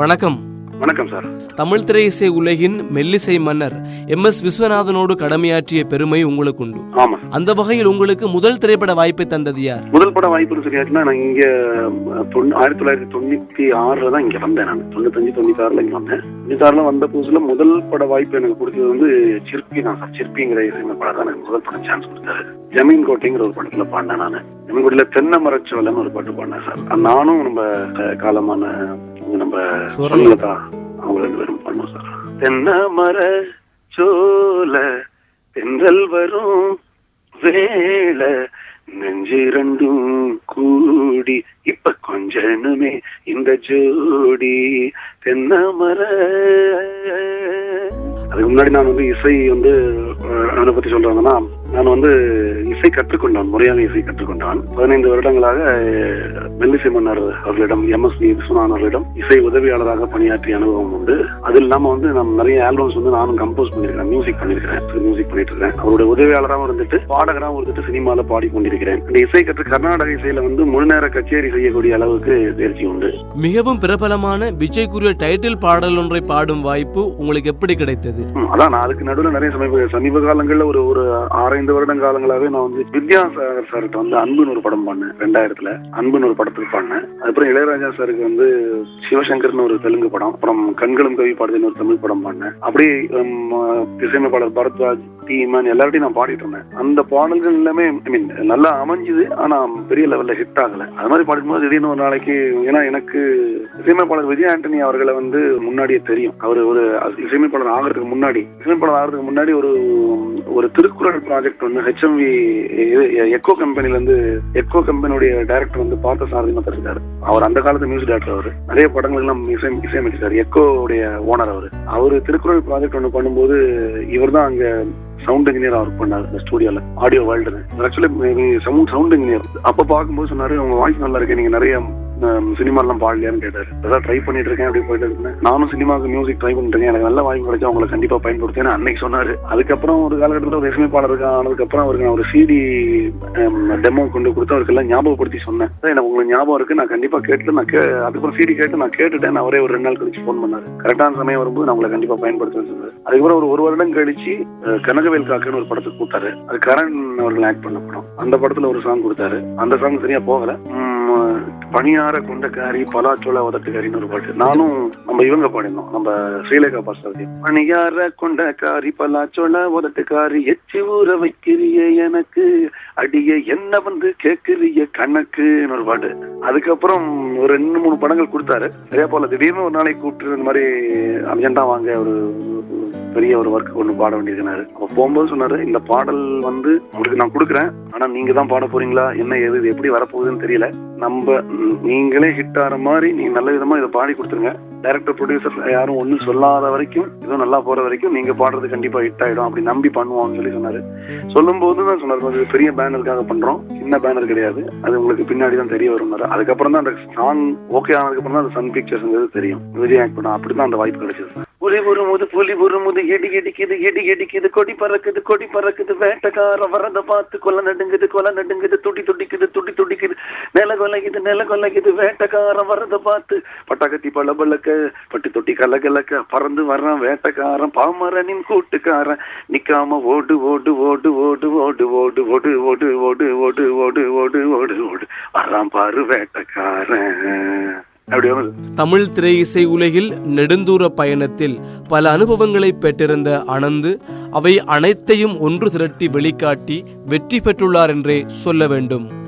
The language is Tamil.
வணக்கம். வணக்கம் சார். தமிழ் திரை இசை உலகின் மெல்லிசை மன்னர் எம் எஸ் விஸ்வநாதனோடு கடமையாற்றிய பெருமை உங்களுக்கு உண்டு. அந்த வகையில் உங்களுக்கு முதல் திரைப்பட வாய்ப்பை தந்தது யார்? முதல் பட வாய்ப்புன்னு சொல்லியாச்சுன்னா நான் இங்க ஆயிரத்தி தொள்ளாயிரத்தி தொண்ணூத்தி ஆறுல தான் இங்க வந்தேன் நான். தொண்ணூத்தஞ்சு தொண்ணூத்தி ஆறுல இங்க வந்தேன். தொண்ணூத்தி ஆறுல வந்த புதுசுல முதல் பட வாய்ப்பு எனக்கு கொடுத்தது வந்து சிற்பி தான் சார். சிற்பிங்கிற இசையமைப்பாளர் தான் எனக்கு முதல் படம் சான்ஸ் கொடுத்தாரு. ஜமீன் கோட்டைங்கிற ஒரு படத்துல பாடினேன் நான். ஜமீன் கோட்டையில தென்னை மரச்சோலன்னு ஒரு பாட்டு பாடினேன் சார். நானும் நம்ம காலமான நம்ம அவங்க ரெண்டு பேரும் பண்ணோம் சார். தென்னை மர சோல தென்றல் வரும் வேள நெஞ்சிரண்டும் கூடி. இப்ப கொஞ்சனுமே இந்த ஜோடி. தென்னை மர அதுக்கு முன்னாடி நான் வந்து இசை வந்து அதை பத்தி சொல்றாங்கன்னா நான் வந்து இசை கற்றுக்கொண்டான் முறையாக இசை கற்றுக்கொண்டான். பதினைந்து வருடங்களாக மெல்லிசை மன்னர் அவர்களிடம் எம் எஸ் வி விஸ்வநாதன் அவர்களிடம் இசை உதவியாளராக பணியாற்றிய அனுபவம் உண்டு. அது இல்லாம வந்து நான் நிறைய ஆல்பம்ஸ் வந்து நானும் கம்போஸ் பண்ணிருக்கேன் மியூசிக் பண்ணிருக்கிறேன் மியூசிக் பண்ணிட்டு இருக்கேன் அவருடைய உதவியாளராகவும் இருந்துட்டு பாடகராகவும் இருந்துட்டு சினிமால பாடி கொண்டிருக்கிறேன் இந்த இசை கற்று கர்நாடக இசையில வந்து முழு நேர கச்சேரி செய்யக்கூடிய அளவுக்கு தேர்ச்சி உண்டு. மிகவும் பிரபலமான விஜய்க்குரிய டைட்டில் பாடல் ஒன்றை பாடும் வாய்ப்பு உங்களுக்கு எப்படி கிடைத்தது? அதான் நான் அதுக்கு நடுவில் நிறைய சமீப சமீப காலங்கள்ல ஒரு ஒரு ஆறைந்து வருட காலங்களாவே நான் வந்து வித்யாசாகர் சார்கிட்ட வந்து அன்புன்னு ஒரு படம் பண்ணேன் ரெண்டாயிரத்துல. அன்புன்னு ஒரு படத்துக்கு பண்ணேன். அதுக்கப்புறம் இளையராஜா சாருக்கு வந்து சிவசங்கர்னு ஒரு தெலுங்கு படம் அப்புறம் கண்களும் கவி பாடுதுன்னு ஒரு தமிழ் படம் பண்ணேன். அப்படியே இசையமைப்பாளர் பரத்வாஜ் டி இமான் எல்லார்ட்டையும் நான் பாடிட்டு இருந்தேன். அந்த பாடல்கள் எல்லாமே ஐ மீன் நல்லா அமைஞ்சுது ஆனா பெரிய லெவல்ல ஹிட் ஆகல. அது மாதிரி பாடும்போது திடீர்னு ஒரு நாளைக்கு ஏன்னா எனக்கு இசையமைப்பாளர் விஜய் ஆண்டனி அவர்களை வந்து முன்னாடியே தெரியும். அவர் ஒரு இசையமைப்பாளர் ஆகிறதுக்கு முன்னாடி இசையமைப்பாளர் ஆகிறதுக்கு முன்னாடி ஒரு ஒரு திருக்குறள் ப்ராஜெக்ட் வந்து ஹெச்எம்வி எக்கோ கம்பெனில இருந்து எக்கோ கம்பெனியுடைய டைரக்டர் வந்து பார்த்த சாரதி இருக்காரு. அவர் அந்த காலத்து மியூசிக் டைரக்டர் அவர். நிறைய படங்கள் எல்லாம் இசை இசையமைச்சிருக்காரு எக்கோவுடைய ஓனர் அவர். அவர் திருக்குறள் ப்ராஜெக்ட் ஒன்று பண்ணும்போது இவர் தான் அங்க சவுண்ட் இன்ஜினியர் ஒர்க் பண்ணாரு இந்த ஸ்டுடியோல audio world actually sound sound engineer அப்ப பார்க்கும்போது சொன்னாரு உங்க வாய்ஸ் நல்லா இருக்கு நீங்க நிறைய சினிமாலாம் பாடலையான்னு கேட்டாரு. அதான் ட்ரை பண்ணிட்டு இருக்கேன் அப்படி போயிட்டு இருந்தேன் நானும் சினிமாவுக்கு மியூசிக் ட்ரை பண்ணிட்டு இருக்கேன் எனக்கு நல்ல வாய்ப்பு கிடைச்சா அவங்களை கண்டிப்பா பயன்படுத்தேன் அன்னைக்கு சொன்னாரு. அதுக்கப்புறம் ஒரு காலகட்டத்தில் ஒரு இசையமைப்பாளருக்கு ஆனதுக்கப்புறம் அவருக்கு நான் ஒரு சிடி டெமோ கொண்டு கொடுத்து அவருக்கு எல்லாம் ஞாபகப்படுத்தி சொன்னேன். எனக்கு உங்களுக்கு ஞாபகம் இருக்கு. நான் கண்டிப்பா கேட்டு நான் கே அதுக்கப்புறம் சிடி கேட்டு நான் கேட்டுட்டேன். நான் ஒரு ரெண்டு நாள் கழிச்சு ஃபோன் பண்ணாரு. கரெக்டான சமயம் வரும்போது நான் உங்களை கண்டிப்பா பயன்படுத்துவேன் சொன்னாரு. அதுக்கப்புறம் ஒரு ஒரு வருடம் கழிச்சு கனகவேல் காக்குன்னு ஒரு படத்துக்கு கூப்பிட்டாரு. அது கரண் அவர்கள் ஆக்ட் பண்ண படம். அந்த படத்துல ஒரு சாங் கொடுத்தாரு. அந்த சாங் சரியா போகல. உம், பணியார குண்டக்காரி பலாச்சோள உதட்டுக்காரின்னு ஒரு பாட்டு. நானும் நம்ம இவங்க பாடினோம் நம்ம ஸ்ரீலேகா பாஸ்டர் பணியார கொண்டக்காரி பலாச்சோள உதட்டுக்காரி எச்சி ஊற வைக்கிறிய எனக்கு. அடிய என்ன வந்து கேக்குறிய கணக்குன்னு ஒரு பாட்டு. அதுக்கப்புறம் ஒரு ரெண்டு மூணு படங்கள் கொடுத்தாரு. அதே போல திடீர்னு ஒரு நாளைக்கு கூப்பிட்டு இந்த மாதிரி அர்ஜென்டா வாங்க ஒரு பெரிய ஒரு ஒர்க் ஒன்று பாட வேண்டியிருக்கிறாரு. அப்ப போகும்போது சொன்னாரு இந்த பாடல் வந்து உங்களுக்கு நான் கொடுக்குறேன். ஆனா நீங்க தான் பாட போறீங்களா? என்ன ஏது இது எப்படி வரப்போகுதுன்னு தெரியல. நம்ம நீங்களே ஹிட் ஆகிற மாதிரி நீங்க நல்ல விதமா இதை பாடி கொடுத்துருங்க. டைரக்டர் ப்ரொடியூசர் யாரும் ஒன்றும் சொல்லாத வரைக்கும் இதுவும் நல்லா போற வரைக்கும் நீங்க பாடுறது கண்டிப்பா ஹிட் ஆயிடும் அப்படி நம்பி பண்ணுவாங்கன்னு சொல்லி சொன்னாரு. சொல்லும் போது தான் சொன்னாரு "இது பெரிய பேனருக்காக பண்றோம். சின்ன பேனர் கிடையாது. அது உங்களுக்கு பின்னாடி தான் தெரிய வரும் அதுக்கப்புறம் தான் அந்த சாங் ஓகே ஆனதுக்கு அப்புறம் தான் அந்த சன் பிக்சர்ஸ்ங்கிறது தெரியும். விஜய் ஆக்ட் பண்ண அப்படிதான் அந்த வாய்ப்பு கிடைச்சது. புலி உருமுது புலி உருமுது இடி இடிக்குது இடி இடிக்குது கொடி பறக்குது கொடி பறக்குது வேட்டக்கார வரத பார்த்து கொலை நடுங்குது கொலை நடுங்குது துடி துடிக்குது துடி துடிக்குது நில கொலைக்குது நில கொலைக்குது வேட்டக்கார வரத பார்த்து பட்டாக்கத்தி பல பலக்க பட்டு தொட்டி கலகலக்க பறந்து வர்றான் வேட்டக்காரன் பாமரனின் கூட்டுக்காரன் நிக்காம ஓடு ஓடு ஓடு ஓடு ஓடு ஓடு ஓடு ஓடு ஓடு ஓடு ஓடு ஓடு ஓடு ஓடு வர்றான் பாரு வேட்டக்காரன் தமிழ் திரை இசை உலகில் நெடுந்தூர பயணத்தில் பல அனுபவங்களை பெற்றிருந்த அனந்து அவை அனைத்தையும் ஒன்று திரட்டி வெளிக்காட்டி வெற்றி பெற்றுள்ளார் என்றே சொல்ல வேண்டும்.